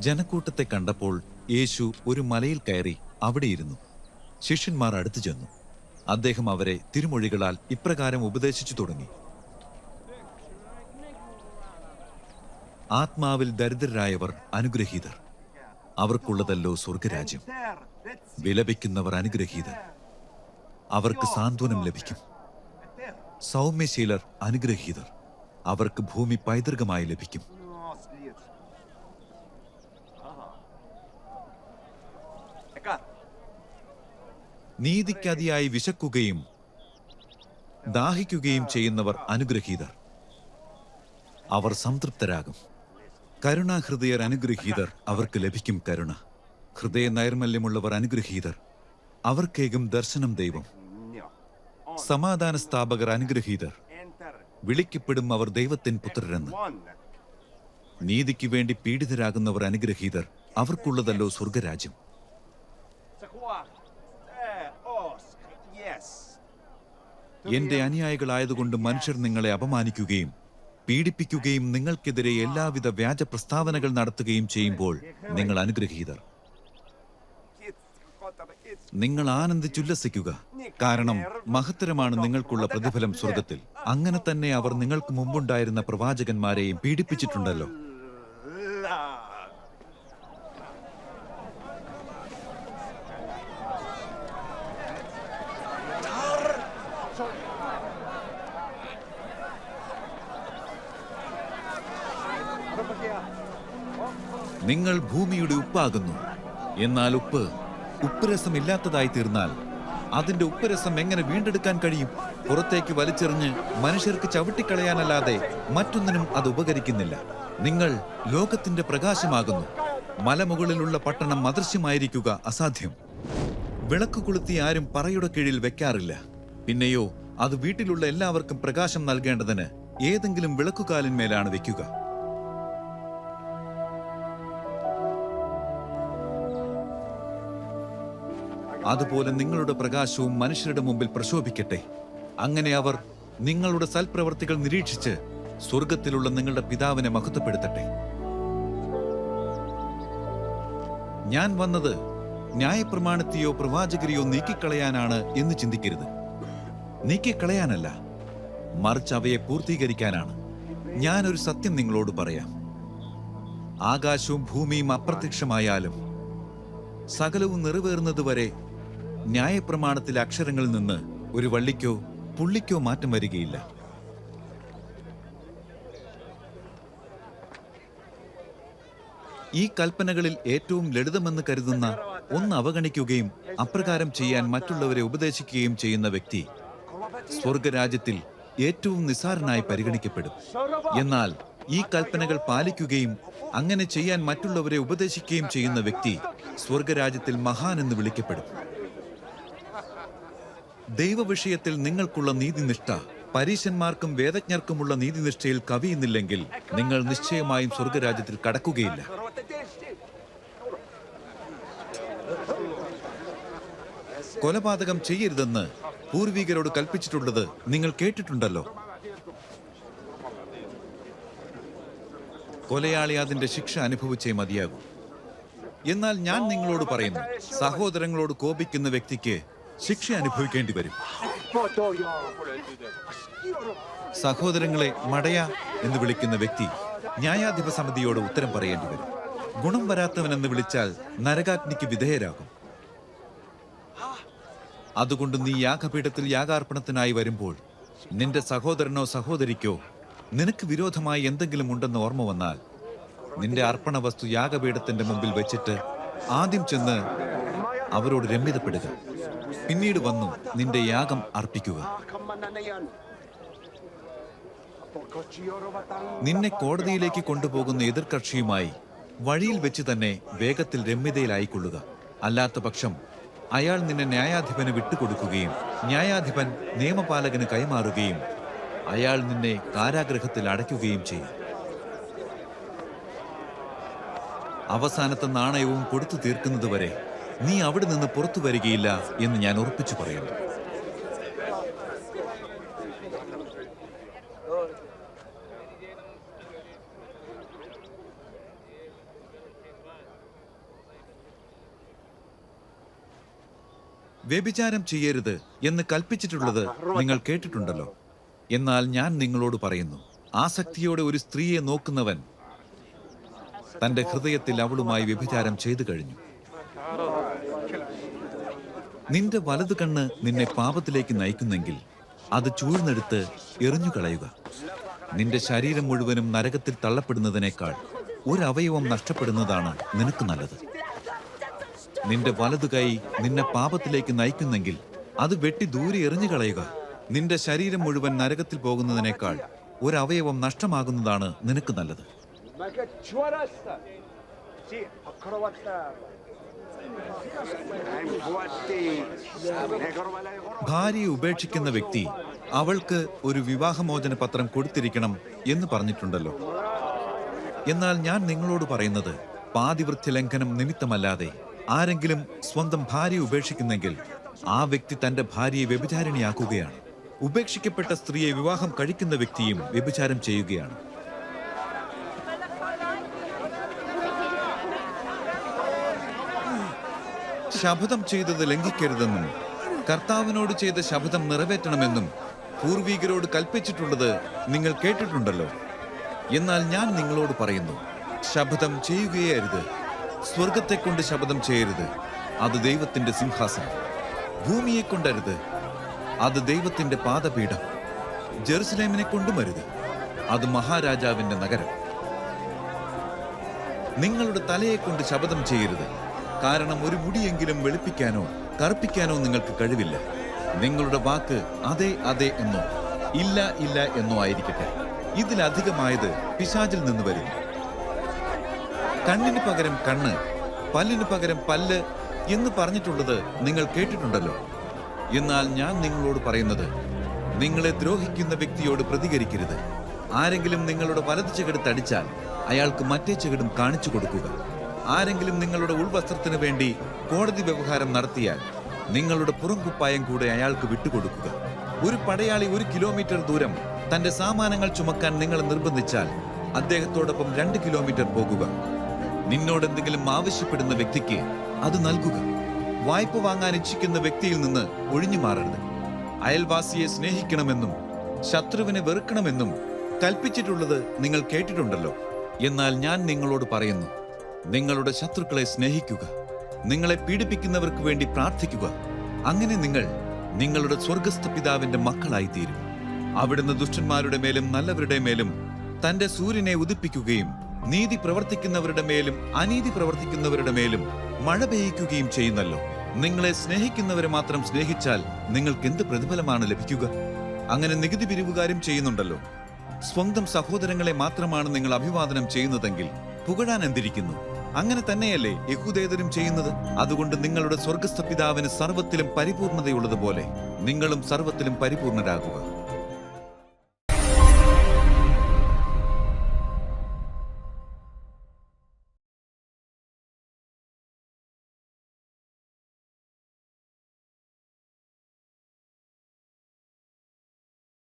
ജനക്കൂട്ടത്തെ കണ്ടപ്പോൾ യേശു ഒരു മലയിൽ കയറി അവിടെയിരുന്നു ശിഷ്യന്മാർ അടുത്തു ചെന്നു. അദ്ദേഹം അവരെ തിരുമൊഴികളാൽ ഇപ്രകാരം ഉപദേശിച്ചു തുടങ്ങി. ആത്മാവിൽ ദരിദ്രരായവർ അനുഗ്രഹീതർ. അവർക്കുള്ളതല്ലോ സ്വർഗരാജ്യം വിലപിക്കുന്നവർ അനുഗ്രഹീതർ. അവർക്ക് സാന്ത്വനം ലഭിക്കും. സൗമ്യശീലർ അനുഗ്രഹീതർ. അവർക്ക് ഭൂമി പൈതൃകമായി ലഭിക്കും. നീതിക്കതിയായി വിശക്കുകയും ദാഹിക്കുകയും ചെയ്യുന്നവർ അനുഗ്രഹീതർ. അവർ സംതൃപ്തരാകും. കരുണാഹൃദയർ അനുഗ്രഹീതർ അവർക്ക് ലഭിക്കും കരുണ. ഹൃദയ നൈർമല്യമുള്ളവർ അനുഗ്രഹീതർ അവർക്കേകും ദർശനം ദൈവം. സമാധാന സ്ഥാപകർ അനുഗ്രഹീതർ വിളിക്കപ്പെടും അവർ ദൈവത്തിൻ പുത്രരെന്ന്. നീതിക്ക് വേണ്ടി പീഡിതരാകുന്നവർ അനുഗ്രഹീതർ അവർക്കുള്ളതല്ലോ സ്വർഗരാജ്യം എന്റെ അനുയായികളായതുകൊണ്ട് മനുഷ്യർ നിങ്ങളെ അപമാനിക്കുകയും പീഡിപ്പിക്കുകയും നിങ്ങൾക്കെതിരെ എല്ലാവിധ വ്യാജ പ്രസ്താവനകൾ നടത്തുകയും ചെയ്യുമ്പോൾ നിങ്ങൾ അനുഗ്രഹീതർ. നിങ്ങൾ ആനന്ദിച്ചുല്ലസിക്കുക. കാരണം മഹത്തരമാണ് നിങ്ങൾക്കുള്ള പ്രതിഫലം സ്വർഗത്തിൽ അങ്ങനെ തന്നെ അവർ നിങ്ങൾക്ക് മുമ്പുണ്ടായിരുന്ന പ്രവാചകന്മാരെയും പീഡിപ്പിച്ചിട്ടുണ്ടല്ലോ. നിങ്ങൾ ഭൂമിയുടെ ഉപ്പാകുന്നു. എന്നാൽ ഉപ്പ് ഉപ്പുരസം ഇല്ലാത്തതായി തീർന്നാൽ അതിന്റെ ഉപ്പുരസം എങ്ങനെ വീണ്ടെടുക്കാൻ കഴിയും? പുറത്തേക്ക് വലിച്ചെറിഞ്ഞ് മനുഷ്യർക്ക് ചവിട്ടിക്കളയാനല്ലാതെ മറ്റൊന്നിനും അത് ഉപകരിക്കുന്നില്ല. നിങ്ങൾ ലോകത്തിന്റെ പ്രകാശമാകുന്നു. മലമുകളിലുള്ള പട്ടണം അദൃശ്യമായിരിക്കുക അസാധ്യം. വിളക്ക് കൊളുത്തി ആരും പറയുടെ കീഴിൽ വെക്കാറില്ല. പിന്നെയോ അത് വീട്ടിലുള്ള എല്ലാവർക്കും പ്രകാശം നൽകേണ്ടതിന് ഏതെങ്കിലും വിളക്കുകാലിന്മേലാണ് വെക്കുക. അതുപോലെ നിങ്ങളുടെ പ്രകാശവും മനുഷ്യരുടെ മുമ്പിൽ പ്രശോഭിക്കട്ടെ. അങ്ങനെ അവർ നിങ്ങളുടെ സൽപ്രവർത്തികൾ നിരീക്ഷിച്ച് സ്വർഗത്തിലുള്ള നിങ്ങളുടെ പിതാവിനെ മഹത്വപ്പെടുത്തട്ടെ. ഞാൻ വന്നത് ന്യായപ്രമാണത്തെയോ പ്രവാചകരെയോ നീക്കിക്കളയാനാണ് എന്ന് ചിന്തിക്കരുത്. നീക്കിക്കളയാനല്ല മറിച്ച് അവയെ പൂർത്തീകരിക്കാനാണ്. ഞാനൊരു സത്യം നിങ്ങളോട് പറയാം. ആകാശവും ഭൂമിയും അപ്രത്യക്ഷമായാലും സകലവും നിറവേറുന്നതുവരെ ന്യായപ്രമാണത്തിലെ അക്ഷരങ്ങളിൽ നിന്ന് ഒരു വള്ളിക്കോ പുള്ളിക്കോ മാറ്റം വരികയില്ല. ഈ കൽപ്പനകളിൽ ഏറ്റവും ലളിതമെന്ന് കരുതുന്ന ഒന്ന് അവഗണിക്കുകയും അപ്രകാരം ചെയ്യാൻ മറ്റുള്ളവരെ ഉപദേശിക്കുകയും ചെയ്യുന്ന വ്യക്തി സ്വർഗരാജ്യത്തിൽ ഏറ്റവും നിസ്സാരനായി പരിഗണിക്കപ്പെടും. എന്നാൽ ഈ കൽപ്പനകൾ പാലിക്കുകയും അങ്ങനെ ചെയ്യാൻ മറ്റുള്ളവരെ ഉപദേശിക്കുകയും ചെയ്യുന്ന വ്യക്തി സ്വർഗരാജ്യത്തിൽ മഹാൻ എന്ന് വിളിക്കപ്പെടും. ദൈവവിഷയത്തിൽ നിങ്ങൾക്കുള്ള നീതിനിഷ്ഠ പരീശന്മാർക്കും വേദജ്ഞർക്കുമുള്ള നീതിനിഷ്ഠയിൽ കവിയുന്നില്ലെങ്കിൽ നിങ്ങൾ നിശ്ചയമായും സ്വർഗരാജ്യത്തിൽ കടക്കുകയില്ല. കൊലപാതകം ചെയ്യരുതെന്ന് പൂർവികരോട് കൽപ്പിച്ചിട്ടുള്ളത് നിങ്ങൾ കേട്ടിട്ടുണ്ടല്ലോ. കൊലയാളി അതിന്റെ ശിക്ഷ അനുഭവിച്ചേ മതിയാകൂ. എന്നാൽ ഞാൻ നിങ്ങളോട് പറയുന്നു സഹോദരങ്ങളോട് കോപിക്കുന്ന വ്യക്തിക്ക് ശിക്ഷ അനുഭവിക്കേണ്ടി വരും. സഹോദരങ്ങളെ മടയ എന്ന് വിളിക്കുന്ന വ്യക്തി ന്യായാധിപ സമിതിയോട് ഉത്തരം പറയേണ്ടി വരും. ഗുണം വരാത്തവനെന്ന് വിളിച്ചാൽ നരകാഗ്നിക്ക് വിധേയരാകും. അതുകൊണ്ട് നീ യാഗപീഠത്തിൽ യാഗാർപ്പണത്തിനായി വരുമ്പോൾ നിന്റെ സഹോദരനോ സഹോദരിക്കോ നിനക്ക് വിരോധമായി എന്തെങ്കിലും ഉണ്ടെന്ന് ഓർമ്മ വന്നാൽ നിന്റെ അർപ്പണ വസ്തു യാഗപീഠത്തിന്റെ മുമ്പിൽ വെച്ചിട്ട് ആദ്യം ചെന്ന് അവരോട് രമ്യതപ്പെടുക. പിന്നീട് വന്നു നിന്റെ യാഗം അർപ്പിക്കുക. നിന്നെ കോടതിയിലേക്ക് കൊണ്ടുപോകുന്ന എതിർകക്ഷിയുമായി വഴിയിൽ വെച്ച് തന്നെ വേഗത്തിൽ രമ്യതയിലായിക്കൊള്ളുക. അല്ലാത്ത പക്ഷം അയാൾ നിന്നെ ന്യായാധിപന് വിട്ടുകൊടുക്കുകയും ന്യായാധിപൻ നിയമപാലകന് കൈമാറുകയും അയാൾ നിന്നെ കാരാഗ്രഹത്തിൽ അടയ്ക്കുകയും ചെയ്യും. അവസാനത്തെ നാണയവും കൊടുത്തു തീർക്കുന്നതുവരെ നീ അവിടെ നിന്ന് പുറത്തു വരികയില്ല എന്ന് ഞാൻ ഉറപ്പിച്ചു പറയുന്നു. വ്യഭിചാരം ചെയ്യരുത് എന്ന് കൽപ്പിച്ചിട്ടുള്ളത് നിങ്ങൾ കേട്ടിട്ടുണ്ടല്ലോ. എന്നാൽ ഞാൻ നിങ്ങളോട് പറയുന്നു ആസക്തിയോടെ ഒരു സ്ത്രീയെ നോക്കുന്നവൻ തന്റെ ഹൃദയത്തിൽ അവളുമായി വ്യഭിചാരം ചെയ്തു കഴിഞ്ഞു. നിന്റെ വലതു കണ്ണ് നിന്നെ പാപത്തിലേക്ക് നയിക്കുന്നെങ്കിൽ അത് ചൂഴ്ന്നെടുത്ത് എറിഞ്ഞുകളയുക. നിന്റെ ശരീരം മുഴുവനും നരകത്തിൽ തള്ളപ്പെടുന്നതിനേക്കാൾ ഒരവയവം നഷ്ടപ്പെടുന്നതാണ് നിനക്ക് നല്ലത്. നിന്റെ വലതു കൈ നിന്നെ പാപത്തിലേക്ക് നയിക്കുന്നെങ്കിൽ അത് വെട്ടി ദൂരെ എറിഞ്ഞു കളയുക നിന്റെ ശരീരം മുഴുവൻ നരകത്തിൽ പോകുന്നതിനേക്കാൾ ഒരവയവം നഷ്ടമാകുന്നതാണ് നിനക്ക് നല്ലത്. ഭാര്യയെ ഉപേക്ഷിക്കുന്ന വ്യക്തി അവൾക്ക് ഒരു വിവാഹമോചന പത്രം കൊടുത്തിരിക്കണം എന്ന് പറഞ്ഞിട്ടുണ്ടല്ലോ. എന്നാൽ ഞാൻ നിങ്ങളോട് പറയുന്നത് പാതിവൃത്യ ലംഘനം നിമിത്തമല്ലാതെ ആരെങ്കിലും സ്വന്തം ഭാര്യ ഉപേക്ഷിക്കുന്നെങ്കിൽ ആ വ്യക്തി തന്റെ ഭാര്യയെ വ്യഭിചാരിണിയാക്കുകയാണ്. ഉപേക്ഷിക്കപ്പെട്ട സ്ത്രീയെ വിവാഹം കഴിക്കുന്ന വ്യക്തിയും വ്യഭിചാരം ചെയ്യുകയാണ്. ശപഥം ചെയ്തത് ലംഘിക്കരുതെന്നും കർത്താവിനോട് ചെയ്ത ശപഥം നിറവേറ്റണമെന്നും പൂർവീകരോട് കൽപ്പിച്ചിട്ടുള്ളത് നിങ്ങൾ കേട്ടിട്ടുണ്ടല്ലോ. എന്നാൽ ഞാൻ നിങ്ങളോട് പറയുന്നു ശപഥം ചെയ്യുകയേ അരുത് സ്വർഗത്തെ കൊണ്ട് ശപഥം ചെയ്യരുത്. അത് ദൈവത്തിന്റെ സിംഹാസനം. ഭൂമിയെ കൊണ്ടരുത് അത് ദൈവത്തിന്റെ പാദപീഠം. ജെറുസലേമിനെ കൊണ്ടുമരുത് അത് മഹാരാജാവിന്റെ നഗരം. നിങ്ങളുടെ തലയെ കൊണ്ട് ശപഥം ചെയ്യരുത്. കാരണം ഒരു മുടിയെങ്കിലും വെളുപ്പിക്കാനോ കറുപ്പിക്കാനോ നിങ്ങൾക്ക് കഴിവില്ല. നിങ്ങളുടെ വാക്ക് അതെ അതെ എന്നോ ഇല്ല ഇല്ല എന്നോ ആയിരിക്കട്ടെ. ഇതിലധികമായത് പിശാചിൽ നിന്ന് വരുന്നു. കണ്ണിന് പകരം കണ്ണ് പല്ലിന് പകരം പല്ല് എന്ന് പറഞ്ഞിട്ടുള്ളത് നിങ്ങൾ കേട്ടിട്ടുണ്ടല്ലോ. എന്നാൽ ഞാൻ നിങ്ങളോട് പറയുന്നത് നിങ്ങളെ ദ്രോഹിക്കുന്ന വ്യക്തിയോട് പ്രതികരിക്കരുത്. ആരെങ്കിലും നിങ്ങളുടെ വലത് ചെകിടത്ത് അടിച്ചാൽ അയാൾക്ക് മറ്റേ ചെകിടും കാണിച്ചു കൊടുക്കുക. ആരെങ്കിലും നിങ്ങളുടെ ഉൾവസ്ത്രത്തിന് വേണ്ടി കോടതി വ്യവഹാരം നടത്തിയാൽ നിങ്ങളുടെ പുറംകുപ്പായം കൂടെ അയാൾക്ക് വിട്ടുകൊടുക്കുക. ഒരു പടയാളി ഒരു കിലോമീറ്റർ ദൂരം തന്റെ സാമാനങ്ങൾ ചുമക്കാൻ നിങ്ങളെ നിർബന്ധിച്ചാൽ അദ്ദേഹത്തോടൊപ്പം രണ്ട് കിലോമീറ്റർ പോകുക. നിന്നോട് എന്തെങ്കിലും ആവശ്യപ്പെടുന്ന വ്യക്തിക്ക് അത് നൽകുക. വായ്പ വാങ്ങാൻ ഇച്ഛിക്കുന്ന വ്യക്തിയിൽ നിന്ന് ഒഴിഞ്ഞു മാറരുത്. അയൽവാസിയെ സ്നേഹിക്കണമെന്നും ശത്രുവിനെ വെറുക്കണമെന്നും കൽപ്പിച്ചിട്ടുള്ളത് നിങ്ങൾ കേട്ടിട്ടുണ്ടല്ലോ. എന്നാൽ ഞാൻ നിങ്ങളോട് പറയുന്നു നിങ്ങളുടെ ശത്രുക്കളെ സ്നേഹിക്കുക. നിങ്ങളെ പീഡിപ്പിക്കുന്നവർക്ക് വേണ്ടി പ്രാർത്ഥിക്കുക. അങ്ങനെ നിങ്ങൾ നിങ്ങളുടെ സ്വർഗസ്ഥ പിതാവിന്റെ മക്കളായി തീരും അവിടുന്ന് ദുഷ്ടന്മാരുടെ മേലും നല്ലവരുടെ മേലും തന്റെ സൂര്യനെ ഉദിപ്പിക്കുകയും നീതി പ്രവർത്തിക്കുന്നവരുടെ മേലും അനീതി പ്രവർത്തിക്കുന്നവരുടെ മേലും മഴ പെയ്യിക്കുകയും ചെയ്യുന്നല്ലോ. നിങ്ങളെ സ്നേഹിക്കുന്നവരെ മാത്രം സ്നേഹിച്ചാൽ നിങ്ങൾക്ക് എന്ത് പ്രതിഫലമാണ് ലഭിക്കുക? അങ്ങനെ നികുതി പിരിവുകാരും ചെയ്യുന്നുണ്ടല്ലോ. സ്വന്തം സഹോദരങ്ങളെ മാത്രമാണ് നിങ്ങൾ അഭിവാദനം ചെയ്യുന്നതെങ്കിൽ പുകഴാൻ എന്തിരിക്കുന്നു? അങ്ങനെ തന്നെയല്ലേ യഹൂദേതരും ചെയ്യുന്നത്? അതുകൊണ്ട് നിങ്ങളുടെ സ്വർഗസ്ഥ പിതാവിന് സർവത്തിലും പരിപൂർണതയുള്ളതുപോലെ നിങ്ങളും സർവത്തിലും പരിപൂർണരാകുക.